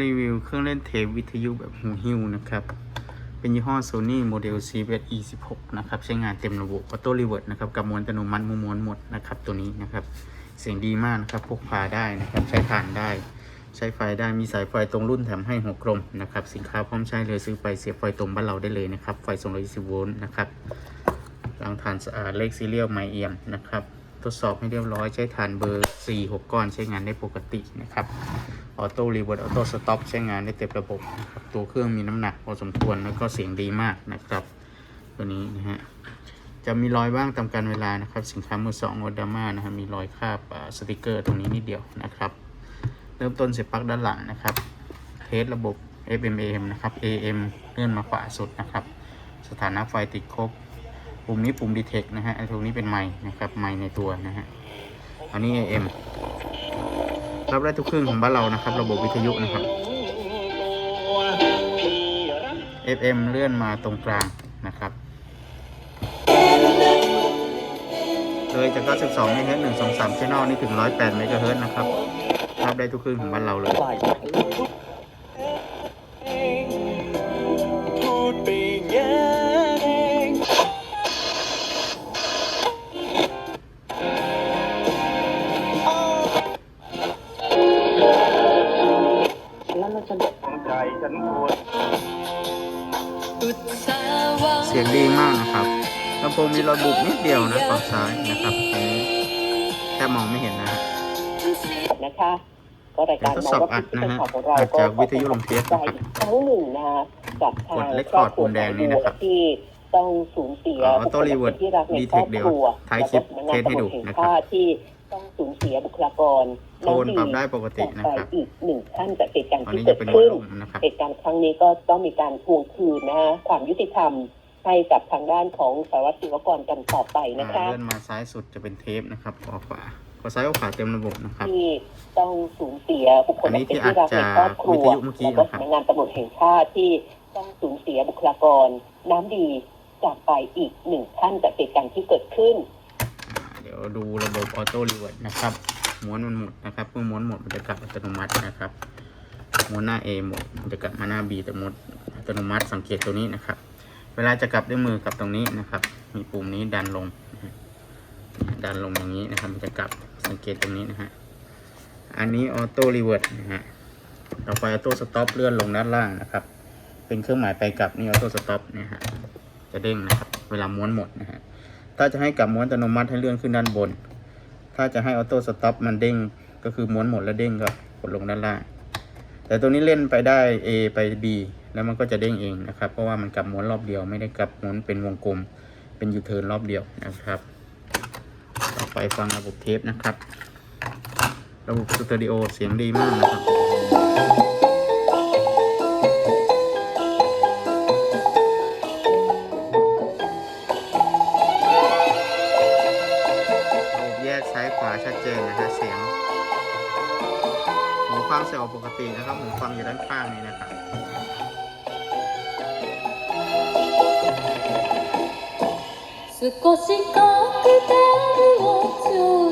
รีวิวเครื่องเล่นเทปวิทยุแบบหูหิ้วนะครับ เป็นยี่ห้อ Sony Model c v e 26นะครับ ใช้งานเต็มระบบ Auto Reverse นะครับ กับมวนอัตโนมัติม้วนหมดนะครับ ตัวนี้นะครับ เสียงดีมากนะครับ พกพาได้นะครับ ใช้ถ่านได้ ใช้ไฟได้ มีสายไฟตรงรุ่นแถมให้หัวกลมนะครับ สินค้าพร้อมใช้เลยซื้อไปเสียบไฟตรงบ้านเราได้เลยนะครับ ไฟ220โวลต์นะครับ รางถ่านสะอาดเลขซีเรียลไมเอียมนะครับ ทดสอบให้เรียบร้อยใช้ถ่านเบอร์ 4 6 ก้อนใช้งานได้ปกตินะครับออโต้รีเวิร์ดออโต้สต็อปใช้งานได้เต็มระบบนะครับตัวเครื่องมีน้ำหนักพอสมควรแล้วก็เสียงดีมากนะครับ ตัวนี้นะฮะจะมีรอยบ้างตามการเวลานะครับสินค้ามือสองโอดาม่านะครับมีรอยคาบสติกเกอร์ตรงนี้นิดเดียวนะครับ เริ่มต้นเสียบปลั๊กด้านหลังนะครับเทสระบบ FM AM นะครับ AM เลื่อนมาขวาสุดนะครับ สถานะไฟติดครบ ปุ่มนี้ปุ่ม Detect นะฮะไอ้ตรงนี้เป็นไมค์นะครับไมค์ในตัวนะฮะอันนี้ AM รับได้ทุกครื่องของบ้านเรานะครับ ระบบวิทยุนะครับ FM เลื่อนมาตรงกลางนะครับ เลยจาก 92เมกะเฮิรตซ์1 2 3 channel นี่ถึง 108เมกะเฮิร์ตซ์นะครับ รับได้ทุกครื่องของบ้านเราเลย ฉันควรเสียงดีมากนะครับลำโพงมีรอยบุบนิดเดียวนะฝั่งซ้ายนะครับตรงนี้แค่มองไม่เห็นนะฮะนะคะก็รายการเดี๋ยวทดสอบอัดนะฮะของเราอัดก็จากวิทยุลงเทปใจนะครับอีกครั้งหนึ่งนะคะกับทางกด record ครอบครัวปุ่มแดงนี้นะครับที่ต้องสูญเสียอ๋อบุคค Auto ล Revert ที่รักใน Detect ครอบเดี๋ยวครัวท้ายคลิปแล้วก็เทสให้ดูสำนักงานตำรวจแห่งนะครับชาติที่ ต้องสูญเสียบุคลากรโทนปรับได้ปกตินะครับไปอีกหนึ่งท่านจากเหตุการณ์อันที่นี้เกิจะดเป็นวอขึ้ลนลุ่มนะครับเหตุการณ์ครั้งนี้ก็ต้องมีการทวงคืนนะฮะความยุติธรรมให้กับทางด้านของสารวัตรศิวกรกันต่อไปนะคะเลื่อนมาซ้ายสุดจะเป็นเทปนะครับขวาขวาขวาซ้ายขวาเต็มระบบนะครับที่ต้องสูญเสียบุคคลอันนี้ที่เป็นที่รักในครอบครัวอัดจากวิทยุเมื่อกี้แล้วก็นะครับสำนักงานตำรวจแห่งชาติที่ต้องสูญเสียบุคลากร น้ำดีจากไปอีกหนึ่งท่านจากเหตุการณ์ที่เกิดขึ้นอ่าเดูระบบออโต้รีเวิร์ดนะครับม้วนมันหมดนะครับเมื่อม้วนหมดมันจะกลับอัตโนมัตินะครับม้วนหน้า A หมดมันจะกลับมาหน้า B แต่หมดอัตโนมัติสังเกตตัวนี้นะครับ เวลาจะกลับด้วยมือกลับตรงนี้นะครับ มีปุ่มนี้ดันลง ดันลงอย่างนี้นะครับ มันจะกลับสังเกตตรงนี้นะฮะอันนี้ออโต้รีเวิร์ดนะฮะต่อไปออโต้สต็อปเลื่อนลงด้านล่างนะครับ เป็นเครื่องหมายไปกลับนี่ออโต้สต็อปเนี่ยฮะจะเด้งนะครับ เวลาม้วนหมดนะฮะ ถ้าจะให้กลับม้วนอัตโนมัติให้เลื่อนขึ้นด้านบน ถ้าจะให้ออโต้สต็อปมันเด้งก็คือม้วนหมดแล้วเด้งก็กดลงด้านล่าง แต่ตัวนี้เล่นไปได้ A ไป B แล้วมันก็จะเด้งเองนะครับ เพราะว่ามันกลับม้วนรอบเดียวไม่ได้กลับม้วนเป็นวงกลม เป็นยูเทิร์นรอบเดียวนะครับ ต่อไปฟังระบบเทปนะครับ ระบบสตอริโอเสียงดีมากนะครับ ฟังเสียงออกปกตินะครับ หูฟังอยู่ด้านข้างนี้นะครับ 少しカクテルを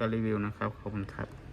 การรีวิวนะครับ ขอบคุณครับ